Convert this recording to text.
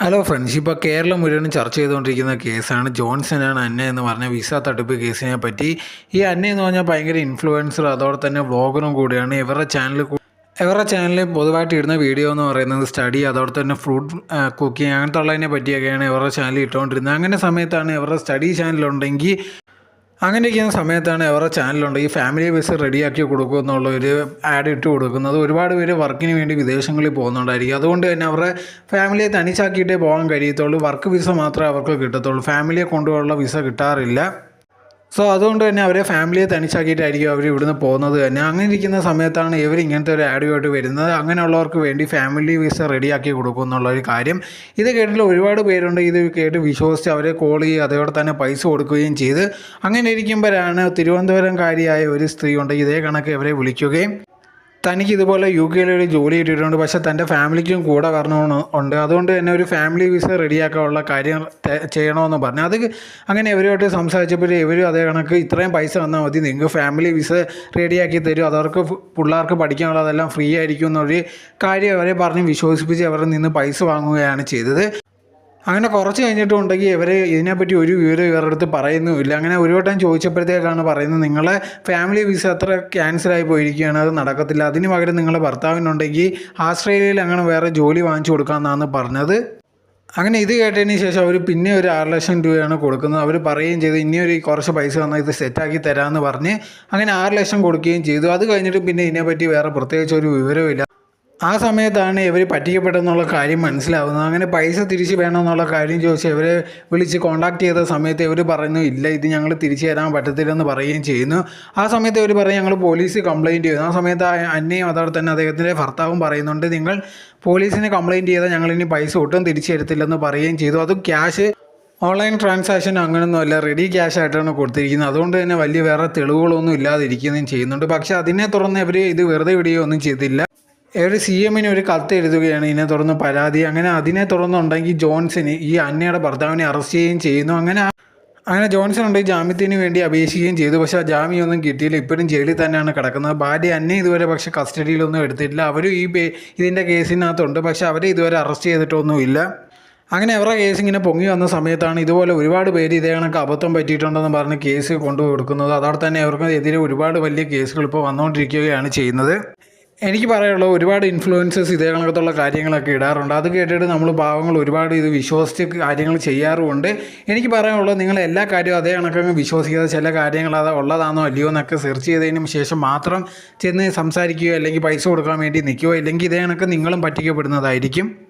Hello friends ഇപ്പോൾ കേരളം മുഴുവനും ചർച്ച ചെയ്തുകൊണ്ടിരിക്കുന്ന കേസാണ് ആണ് അന്ന എന്ന് പറഞ്ഞ വിസ തട്ടിപ്പ് കേസിനെ പറ്റി. ഈ അന്ന എന്ന് പറഞ്ഞാൽ ഭയങ്കര ഇൻഫ്ലുവൻസർ അതോടെ തന്നെ വ്ളോഗറും കൂടിയാണ്. ഇവരുടെ ചാനൽ ഇവരുടെ ചാനലിൽ പൊതുവായിട്ട് ഇടുന്ന വീഡിയോ എന്ന് പറയുന്നത് സ്റ്റഡി അതോടെ തന്നെ ഫ്രൂട്ട് കുക്കിംഗ് അങ്ങനത്തെ ഉള്ളതിനെ പറ്റിയൊക്കെയാണ് ഇവരുടെ ചാനൽ ഇട്ടുകൊണ്ടിരുന്നത്. അങ്ങനെ സമയത്താണ് ഇവരുടെ സ്റ്റഡി ചാനലുണ്ടെങ്കിൽ അങ്ങനെ ഇരിക്കുന്ന സമയത്താണ് അവരുടെ ചാനലുണ്ട് ഈ ഫാമിലി ബസ് റെഡിയാക്കി കൊടുക്കും എന്നുള്ള ഒരു ആഡ് ഇട്ട് കൊടുക്കുന്നത്. ഒരുപാട് പേര് വർക്കിന് വേണ്ടി വിദേശങ്ങളിൽ പോകുന്നുണ്ടായിരിക്കും. അതുകൊണ്ട് തന്നെ അവരുടെ ഫാമിലിയെ തനിച്ചാക്കിയിട്ടേ പോകാൻ കഴിയത്തുള്ളൂ. വർക്ക് വിസ മാത്രമേ അവർക്ക് കിട്ടത്തുള്ളൂ. ഫാമിലിയെ കൊണ്ടുപോകാനുള്ള വിസ കിട്ടാറില്ല. സോ അതുകൊണ്ട് തന്നെ അവരെ ഫാമിലിയെ തനിച്ചാക്കിയിട്ടായിരിക്കും അവർ ഇവിടുന്ന് പോകുന്നത് തന്നെ. അങ്ങനെ ഇരിക്കുന്ന സമയത്താണ് ഇവർ ഇങ്ങനത്തെ ഒരു ആഡുമായിട്ട് വരുന്നത്. അങ്ങനെയുള്ളവർക്ക് വേണ്ടി ഫാമിലി വിസ റെഡിയാക്കി കൊടുക്കും എന്നുള്ള ഒരു കാര്യം. ഇത് കേട്ടിട്ട് ഒരുപാട് പേരുണ്ട്. ഇത് കേട്ട് വിശ്വസിച്ച് അവരെ കോൾ ചെയ്യുക അതോടെ തന്നെ പൈസ കൊടുക്കുകയും ചെയ്ത്. അങ്ങനെ ഇരിക്കുമ്പോഴാണ് തിരുവനന്തപുരംകാരിയായ ഒരു സ്ത്രീ ഉണ്ട്. ഇതേ കണക്ക് ഇവരെ വിളിക്കുകയും തനിക്ക് ഇതുപോലെ യു കെയിൽ ഒരു ജോലി കിട്ടിയിട്ടുണ്ട് പക്ഷേ തന്റെ ഫാമിലിക്കും കൂടെ വരണമെന്ന് ഉണ്ട്. അതുകൊണ്ട് തന്നെ ഒരു ഫാമിലി വിസ റെഡിയാക്കാനുള്ള കാര്യം ചെയ്യണമെന്ന് പറഞ്ഞു. അത് അങ്ങനെ ഇവരുമായിട്ട് സംസാരിച്ചപ്പോൾ ഇവരും അതേ കണക്ക് ഇത്രയും പൈസ തന്നാൽ മതി. നിങ്ങൾക്ക് ഫാമിലി വിസ റെഡിയാക്കി തരും. അതവർക്ക് പിള്ളേർക്ക് പഠിക്കാനുള്ളതെല്ലാം ഫ്രീ ആയിരിക്കും എന്നൊരു കാര്യം അവരെ പറഞ്ഞ് വിശ്വസിപ്പിച്ച് അവരിൽ നിന്ന് പൈസ വാങ്ങുകയാണ് ചെയ്തത്. അങ്ങനെ കുറച്ച് കഴിഞ്ഞിട്ടും ഉണ്ടെങ്കിൽ ഇവർ ഇതിനെപ്പറ്റി ഒരു വിവരം ഇവരുടെ അടുത്ത് പറയുന്നുമില്ല. അങ്ങനെ ഒരു വട്ടം ചോദിച്ചപ്പോഴത്തേക്കാണ് പറയുന്നത് നിങ്ങളെ ഫാമിലി വിസ അത്ര ക്യാൻസലായി പോയിരിക്കുകയാണ് അത് നടക്കത്തില്ല. അതിന് പകരം നിങ്ങളുടെ ഭർത്താവിനുണ്ടെങ്കിൽ ആസ്ട്രേലിയയിൽ അങ്ങനെ വേറെ ജോലി വാങ്ങിച്ചു കൊടുക്കാമെന്നാണ് പറഞ്ഞത്. അങ്ങനെ ഇത് കേട്ടതിന് ശേഷം അവർ പിന്നെ ഒരു ആറ് ലക്ഷം രൂപയാണ് കൊടുക്കുന്നത്. അവർ പറയുകയും ചെയ്തു ഇനി ഒരു കുറച്ച് പൈസ തന്നാൽ ഇത് സെറ്റാക്കി തരാമെന്ന് പറഞ്ഞ് അങ്ങനെ ആറ് ലക്ഷം കൊടുക്കുകയും ചെയ്തു. അത് കഴിഞ്ഞിട്ട് പിന്നെ ഇതിനെപ്പറ്റി വേറെ പ്രത്യേകിച്ച് ഒരു വിവരമില്ല ആ സമയത്താണ് ഇവർ പറ്റിക്കപ്പെട്ടെന്നുള്ള കാര്യം മനസ്സിലാവുന്നത്. അങ്ങനെ പൈസ തിരിച്ച് വേണമെന്നുള്ള കാര്യം ചോദിച്ച് ഇവരെ വിളിച്ച് കോണ്ടാക്ട് ചെയ്ത സമയത്ത് ഇവർ പറയുന്നു ഇല്ല ഇത് ഞങ്ങൾ തിരിച്ചു തരാൻ പറ്റത്തില്ലെന്ന് പറയുകയും ചെയ്യുന്നു. ആ സമയത്ത് ഇവർ പറയും ഞങ്ങൾ പോലീസ് കംപ്ലയിന്റ് ചെയ്യുന്നു ആ സമയത്ത് അന്നയും അതോടെ തന്നെ അദ്ദേഹത്തിന്റെ ഭർത്താവും പറയുന്നുണ്ട് നിങ്ങൾ പോലീസിന് കംപ്ലയിന്റ് ചെയ്താൽ ഞങ്ങളിനി പൈസ ഒട്ടും തിരിച്ചു തരത്തില്ലെന്ന് പറയുകയും ചെയ്തു. അതും ക്യാഷ് ഓൺലൈൻ ട്രാൻസാക്ഷൻ അങ്ങനെയൊന്നുമല്ല റെഡി ക്യാഷ് ആയിട്ടാണ് കൊടുത്തിരിക്കുന്നത്. അതുകൊണ്ട് തന്നെ വലിയ വേറെ തെളിവുകളൊന്നും ഇല്ലാതിരിക്കുകയും ചെയ്യുന്നുണ്ട്. പക്ഷേ അതിനെ തുടർന്ന് ഇവർ ഇത് വെറുതെ വിടുകയോ ഒന്നും ചെയ്തില്ല. ഇവർ സി എമ്മിന് ഒരു കത്ത് എഴുതുകയാണ്. ഇതിനെ തുടർന്ന് പരാതി. അങ്ങനെ അതിനെ തുടർന്നുണ്ടെങ്കിൽ ജോൺസന് ഈ അന്നയുടെ ഭർത്താവിനെ അറസ്റ്റ് ചെയ്യുകയും ചെയ്യുന്നു. അങ്ങനെ അങ്ങനെ ജോൺസൺ ഉണ്ടെങ്കിൽ ജാമ്യത്തിന് വേണ്ടി അപേക്ഷിക്കുകയും ചെയ്തു. പക്ഷേ ആ ജാമ്യമൊന്നും കിട്ടിയില്ല. ഇപ്പോഴും ജയിലിൽ തന്നെയാണ് കിടക്കുന്നത്. ഭാര്യ അന്നെ ഇതുവരെ പക്ഷേ കസ്റ്റഡിയിലൊന്നും എടുത്തിട്ടില്ല. അവരും ഈ ഇതിന്റെ കേസിനകത്തുണ്ട്. പക്ഷേ അവരെ ഇതുവരെ അറസ്റ്റ് ചെയ്തിട്ടൊന്നുമില്ല അങ്ങനെ അവരുടെ കേസ് ഇങ്ങനെ പൊങ്ങി വന്ന സമയത്താണ് ഇതുപോലെ ഒരുപാട് പേര് ഇതേ കണക്ക് അബദ്ധം പറ്റിയിട്ടുണ്ടെന്ന് പറഞ്ഞ് കേസ് കൊണ്ടു കൊടുക്കുന്നത് അതോടെ തന്നെ അവർക്ക് എതിരെ ഒരുപാട് വലിയ കേസുകൾ ഇപ്പോൾ വന്നുകൊണ്ടിരിക്കുകയാണ് ചെയ്യുന്നത്. എനിക്ക് പറയാനുള്ളത് ഒരുപാട് ഇൻഫ്ലുവൻസേഴ്സ് ഇതേ കണക്കത്തുള്ള കാര്യങ്ങളൊക്കെ ഇടാറുണ്ട്. അത് കേട്ടിട്ട് നമ്മൾ പാവങ്ങൾ ഒരുപാട് ഇത് വിശ്വസിച്ച് കാര്യങ്ങൾ ചെയ്യാറുമുണ്ട്. എനിക്ക് പറയാനുള്ളത് നിങ്ങൾ എല്ലാ കാര്യവും അതേ കണക്കങ്ങ് വിശ്വസിക്കാതെ ചില കാര്യങ്ങൾ അത് ഉള്ളതാണോ അല്ലയോ എന്നൊക്കെ സെർച്ച് ചെയ്തതിന് ശേഷം മാത്രം ചെന്ന് സംസാരിക്കുകയോ അല്ലെങ്കിൽ പൈസ കൊടുക്കാൻ വേണ്ടി നിൽക്കുകയോ അല്ലെങ്കിൽ ഇതേ കണക്ക് നിങ്ങളും പറ്റിക്കപ്പെടുന്നതായിരിക്കും.